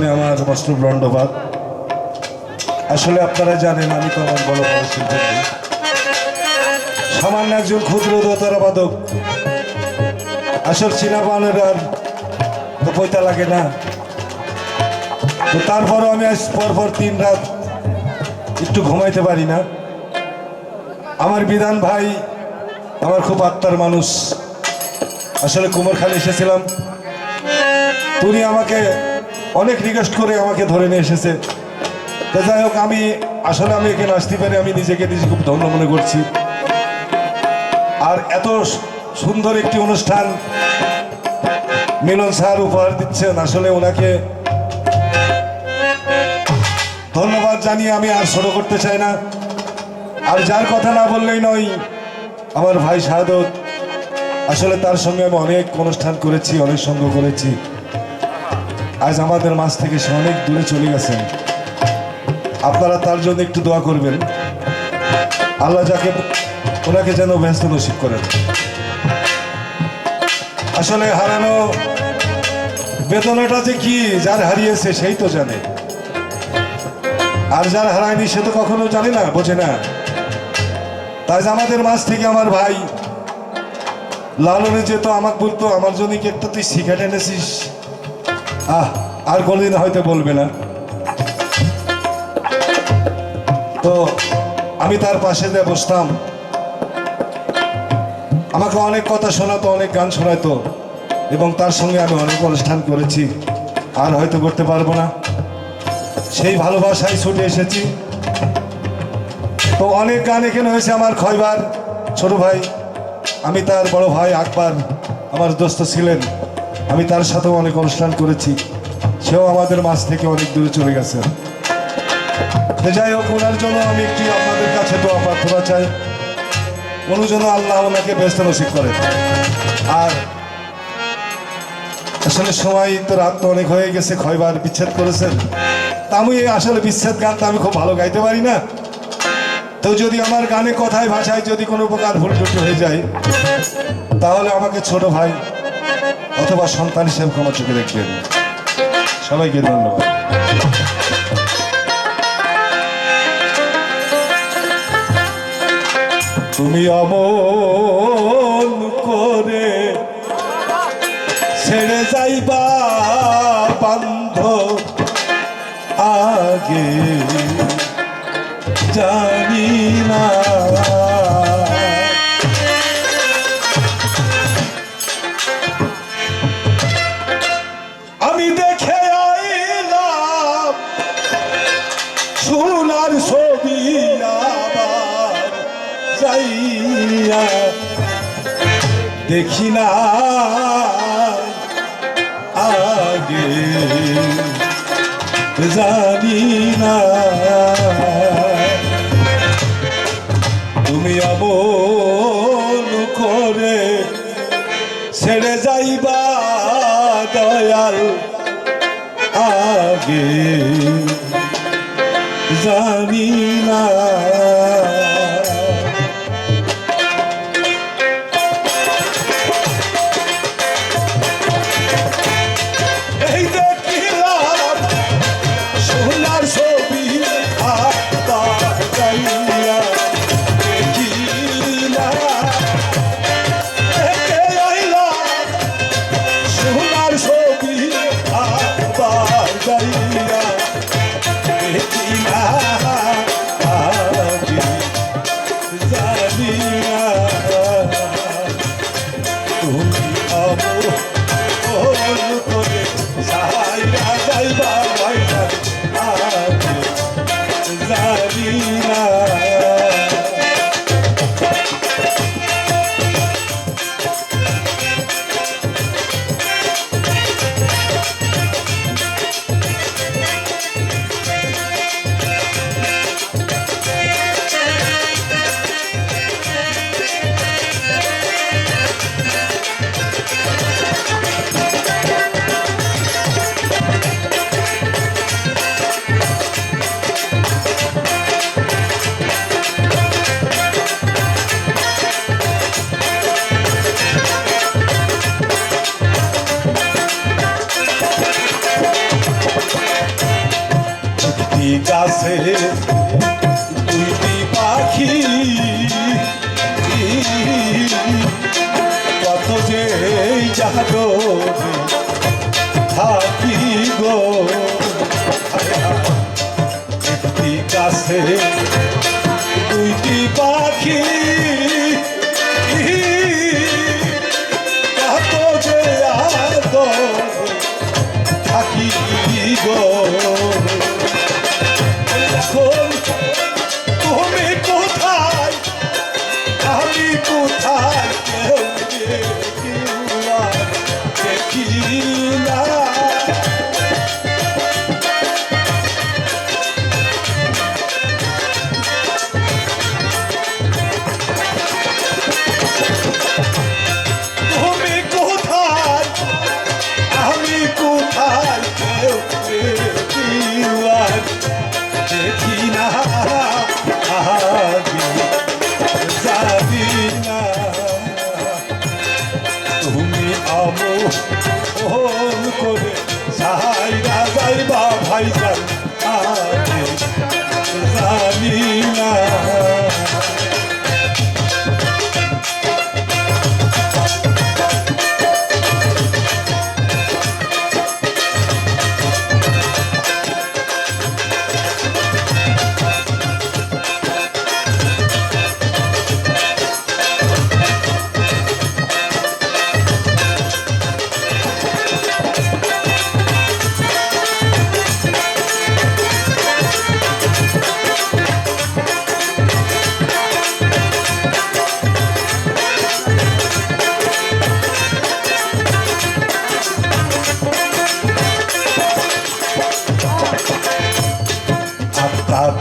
প্রথমে আমার বস্ত্র দণ্ডবাদ আসলে আপনারা জানেন, আমি তো আমার বড় বড় শিল্পী সামান্য একজন ক্ষুদ্র দোতারা বাদক আসল চীনা পানের আর তো পয়তা লাগে না। তো তারপরও আমি আজ পরপর তিন রাত একটু ঘুমাইতে পারি না। আমার বিধান ভাই, আমার খুব আত্মার মানুষ। আসলে কুমারখালী এসেছিলাম। তুমি আমাকে অনেক রিকোয়েস্ট করে আমাকে ধরে নিয়ে এসেছে। তো যাই হোক, আমি আসলে আমি এখানে আসতে পারি, আমি নিজেকে নিজে খুব ধন্য মনে করছি। আর এত সুন্দর একটি অনুষ্ঠান মিলন স্যার উপহার দিচ্ছেন, আসলে ওনাকে ধন্যবাদ জানিয়ে আমি আর ছোট করতে চাই না। আর যার কথা না বললেই নয়, আমার ভাই শাহাদত আসলে তার সঙ্গে আমি অনেক অনুষ্ঠান করেছি, অনেক সঙ্গ করেছি। আজ আমাদের মাছ থেকে সে অনেক দূরে চলে গেছেন আপনারা তার জন্য একটু দোয়া করবেন। আল্লাহ যাকে, ওনাকে যেন ব্যস্ত নসিব করেন। আসলে হারানো বেদনাটা যে কি, যার হারিয়েছে সেই তো জানে। আর যার হারায়নি সে তো কখনো জানে না, বোঝে না। তাই আমাদের মাছ থেকে আমার ভাই, লালনে যেত আমাকে বলতো, আমার জন্য কি একটা তুই সিগারেট এনেছিস? আহ, আর কোনোদিন হয়তো বলবে না। তো আমি তার পাশে দিয়ে বসতাম। আমাকে অনেক কথা শোনাতো, অনেক গান শোনাতো, এবং তার সঙ্গে আমি অনেক অনুষ্ঠান করেছি। আর হয়তো করতে পারব না। সেই ভালোবাসায় ছুটে এসেছি। তো অনেক গান এখানে হয়েছে আমার খয়বার। ছোট ভাই, আমি তার বড় ভাই আকবর, আমার দোস্ত ছিলেন আমি তার সাথেও অনেক অনুষ্ঠান করেছি। সেও আমাদের মাছ থেকে অনেক দূরে চলে গেছে। যাই হোক, ওনার জন্য আমি একটি আপনাদের কাছে দোয়া প্রার্থনা চাই। অনু যেন আল্লাহ ওনাকে ব্যস্ত নসিব করেন। আর আসলে সময় তো রাত তো অনেক হয়ে গেছে ক্ষয়বার বিচ্ছেদ করেছেন। তা আমি আসলে বিচ্ছেদ গানটা আমি খুব ভালো গাইতে পারি না। তো যদি আমার গানে কথায় ভাষায় যদি কোনো প্রকার ভুল টুটি হয়ে যায়, তাহলে আমাকে ছোট ভাই অথবা সন্তান হিসেবে ক্ষমা চোখে দেখবেন সবাইকে ধন্যবাদ। তুমি অমন করে ছেড়ে যাইবা বান্ধ আগে জানি না জানি না গেছে দুইটি পাখি। কত যে জাগো থাকি গো। একটি কাছে দুইটি পাখি।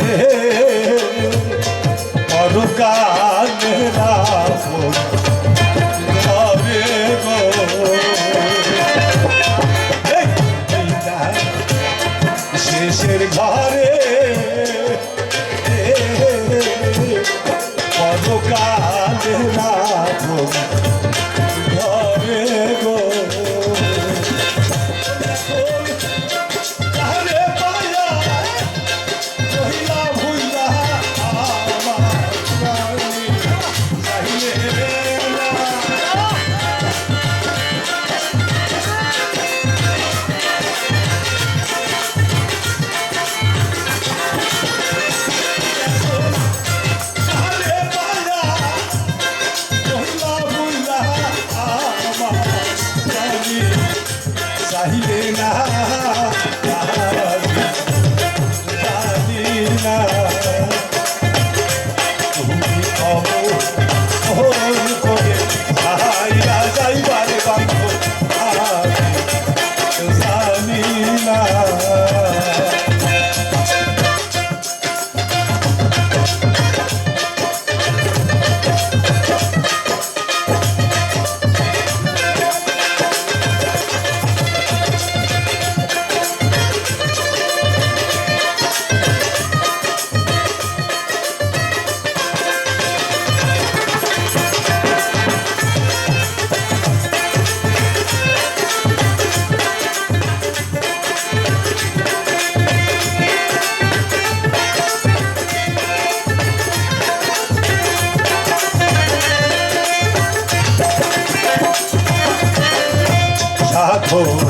হে পরকাল Oh.